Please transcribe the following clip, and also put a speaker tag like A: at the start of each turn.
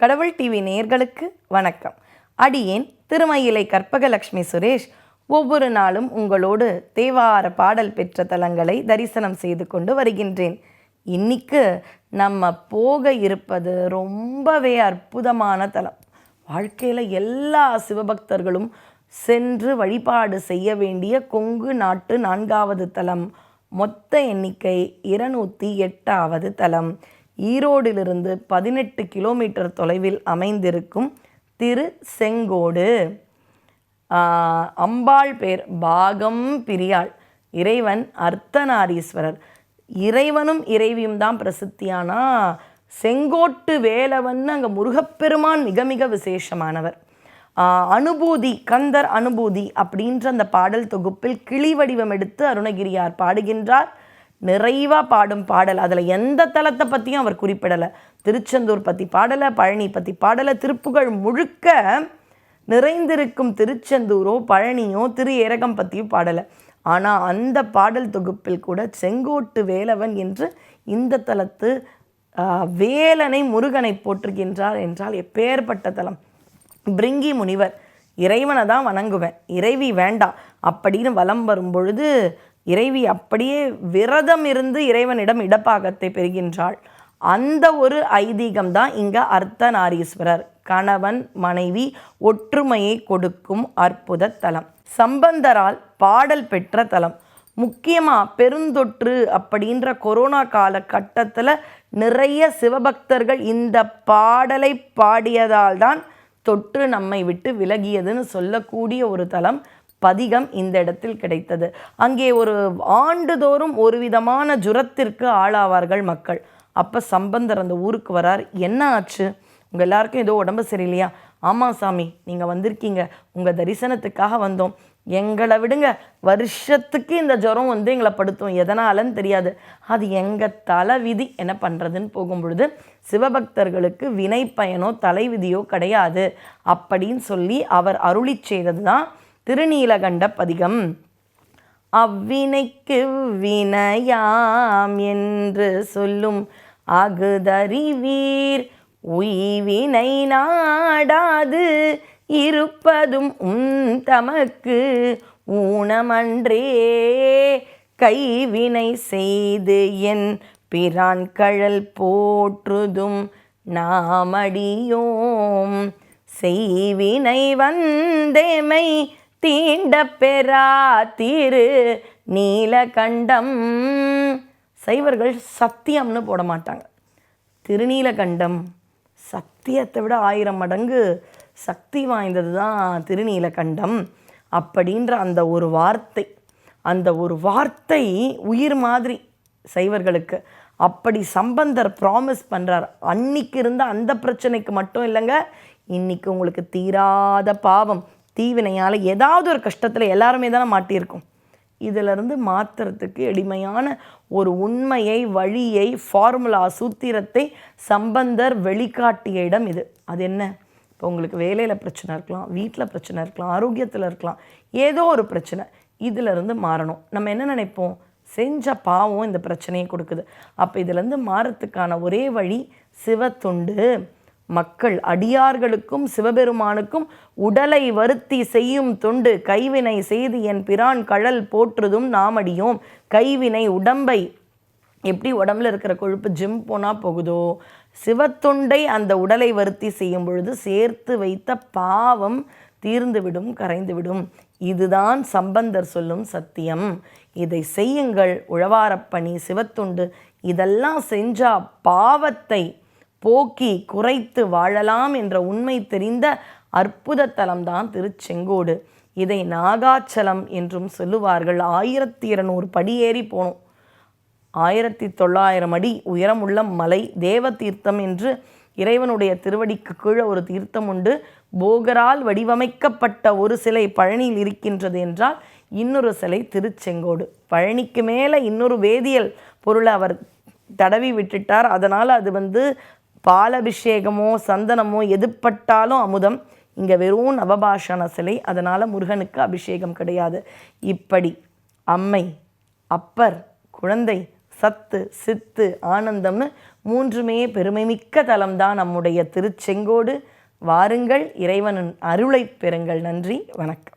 A: கடவுள் டிவி நேர்களுக்கு வணக்கம். அடியேன் திருமயிலை கற்பகலட்சுமி சுரேஷ். ஒவ்வொரு நாளும் உங்களோடு தேவார பாடல் பெற்ற தலங்களை தரிசனம் செய்து கொண்டு வருகின்றேன். இன்னைக்கு நம்ம போக இருப்பது ரொம்பவே அற்புதமான தலம். வாழ்க்கையில் எல்லா சிவபக்தர்களும் சென்று வழிபாடு செய்ய வேண்டிய கொங்கு நாட்டு நான்காவது தலம். மொத்த எண்ணிக்கை இருநூற்றி எட்டாவது தலம். ஈரோடிலிருந்து பதினெட்டு கிலோமீட்டர் தொலைவில் அமைந்திருக்கும் திரு செங்கோடு. அம்பாள் பேர் பாகம் பிரியாள் இறைவன் அர்த்தநாரீஸ்வரர். இறைவனும் இறைவியும் தான் பிரசித்தியானா? செங்கோட்டு வேலவன் அங்கே முருகப்பெருமான் மிக மிக விசேஷமானவர். அனுபூதி கந்தர் அனுபூதி அப்படின்ற அந்த பாடல் தொகுப்பில் கிளி வடிவம் எடுத்து அருணகிரியார் பாடுகின்றார். நிறைவாக பாடும் பாடல். அதில் எந்த தலத்தை பற்றியும் அவர் குறிப்பிடலை. திருச்செந்தூர் பற்றி பாடலை பழனி பற்றி பாடலை திருப்புகழ் முழுக்க நிறைந்திருக்கும் திருச்செந்தூரோ பழனியோ திரு ஏரகம் பற்றியும் பாடலை. ஆனால் அந்த பாடல் தொகுப்பில் கூட செங்கோட்டு வேலவன் என்று இந்த தலத்து வேலனை முருகனை போற்றுகின்றார் என்றால் எப்பேற்பட்ட தலம் பிரிங்கி முனிவர் இறைவனை தான் வணங்குவேன். இறைவி வேண்டாம் அப்படின்னு வலம் வரும் பொழுது இறைவி அப்படியே விரதம் இருந்து இறைவனிடம் இடப்பாகத்தை பெறுகின்றாள். அந்த ஒரு ஐதீகம் தான் இங்கே அர்த்தநாரீஸ்வரர். கணவன் மனைவி ஒற்றுமையை கொடுக்கும் அற்புத தலம். சம்பந்தரால் பாடல் பெற்ற தலம். முக்கியமாக பெருந்தொற்று அப்படின்ற கொரோனா காலகட்டத்தில் நிறைய சிவபக்தர்கள் இந்த பாடலை பாடியதால் தான் தொற்று நம்மை விட்டு விலகியதுன்னு சொல்லக்கூடிய ஒரு தலம். பதிகம் இந்த இடத்தில் கிடைத்தது. அங்கே ஒரு ஆண்டுதோறும் ஒரு விதமான ஜுரத்திற்கு ஆளாவார்கள் மக்கள். அப்போ சம்பந்தர் அந்த ஊருக்கு வரார். என்ன ஆச்சு? உங்கள் எல்லாருக்கும் ஏதோ உடம்பு சரியில்லையா? ஆமாம் சாமி நீங்கள் வந்திருக்கீங்க. உங்கள் தரிசனத்துக்காக வந்தோம். எங்களை விடுங்க. வருஷத்துக்கு இந்த ஜுரம் வந்து எங்களை படுத்தும். எதனாலன்னு தெரியாது. அது எங்கள் தலை விதி என்ன பண்ணுறதுன்னு போகும் பொழுது சிவபக்தர்களுக்கு வினை பயனோ தலைவிதியோ கிடையாது. அப்படின்னு சொல்லி அவர் அருளி செய்தது தான் திருநீலகண்ட பதிகம் அவ்வினைக்கு வினையாம் என்று சொல்லும் அகுதறிவீர். உய்வினை நாடாது இருப்பதும் உன் தமக்கு ஊனமன்றே. கைவினை செய்து என் பிரான் கழல் போற்றுதும் நாமடியோம். செய்வினை வந்தேமை தீண்ட பெறா திரு நீலகண்டம். சைவர்கள் சத்தியம்னு போட மாட்டாங்க. திருநீலகண்டம் சத்தியத்தை விட ஆயிரம் மடங்கு சக்தி வாய்ந்தது தான் திருநீலகண்டம். அப்படின்ற அந்த ஒரு வார்த்தை அந்த ஒரு வார்த்தை உயிர் மாதிரி சைவர்களுக்கு. அப்படி சம்பந்தர் ப்ராமிஸ் பண்ணுறார் அன்னைக்கு இருந்த அந்த பிரச்சனைக்கு மட்டும் இல்லைங்க இன்னைக்கு உங்களுக்கு தீராத பாவம். தீவினையால் ஏதாவது ஒரு கஷ்டத்தில் எல்லாருமே தானே மாட்டியிருக்கோம். இதிலிருந்து மாற்றுறதுக்கு எளிமையான ஒரு உண்மையை வழியை ஃபார்முலா சூத்திரத்தை சம்பந்தர் வெளிக்காட்டிய இடம் இது. அது என்ன? இப்போ உங்களுக்கு வேலையில் பிரச்சனை இருக்கலாம் வீட்டில் பிரச்சனை இருக்கலாம் ஆரோக்கியத்தில் இருக்கலாம் ஏதோ ஒரு பிரச்சனை. இதிலிருந்து மாறணும். நம்ம என்ன நினைப்போம்? செஞ்ச பாவம் இந்த பிரச்சனையை கொடுக்குது. அப்போ இதிலேருந்து மாறத்துக்கான ஒரே வழி சிவத்துண்டு. மக்கள் அடியார்களுக்கும் சிவபெருமானுக்கும் உடலை வருத்தி செய்யும் தொண்டு கைவினை செய்து என் பிரான் கழல் போற்றுதும் நாமடியோம் கைவினை உடம்பை எப்படி உடம்புல இருக்கிற கொழுப்பு ஜிம் போனால் போகுதோ சிவத்துண்டை அந்த உடலை வருத்தி செய்யும் பொழுது சேர்த்து வைத்த பாவம் தீர்ந்துவிடும் கரைந்துவிடும். இதுதான் சம்பந்தர் சொல்லும் சத்தியம். இதை செய்யுங்கள் உழவாரப்பணி சிவத்துண்டு இதெல்லாம் செஞ்சா பாவத்தை போக்கி குறைத்து வாழலாம் என்ற உண்மை தெரிந்த அற்புத தலம்தான் திருச்செங்கோடு. இதை நாகாச்சலம் என்றும் சொல்லுவார்கள். ஆயிரத்தி இருநூறு படியேறி போனோம். ஆயிரத்தி தொள்ளாயிரம் அடி உயரமுள்ள மலை தேவ தீர்த்தம் என்று இறைவனுடைய திருவடிக்கு கீழே ஒரு தீர்த்தம் உண்டு. போகரால் வடிவமைக்கப்பட்ட ஒரு சிலை பழனியில் இருக்கின்றது என்றால் இன்னொரு சிலை திருச்செங்கோடு. பழனிக்கு மேலே இன்னொரு வேதியியல் பொருளை அவர் தடவி விட்டுட்டார். அதனால் அது வந்து பாலபிஷேகமோ சந்தனமோ எதுப்பட்டாலும் அமுதம். இங்கே வெறும் நவபாஷண சிலை அதனால் முருகனுக்கு அபிஷேகம் கிடையாது. இப்படி அம்மை அப்பர் குழந்தை சத்து சித்து ஆனந்தம்னு மூன்றுமே பெருமைமிக்க தலம்தான் நம்முடைய திருச்செங்கோடு. வாருங்கள் இறைவனின் அருளைப் பெறுங்கள். நன்றி வணக்கம்.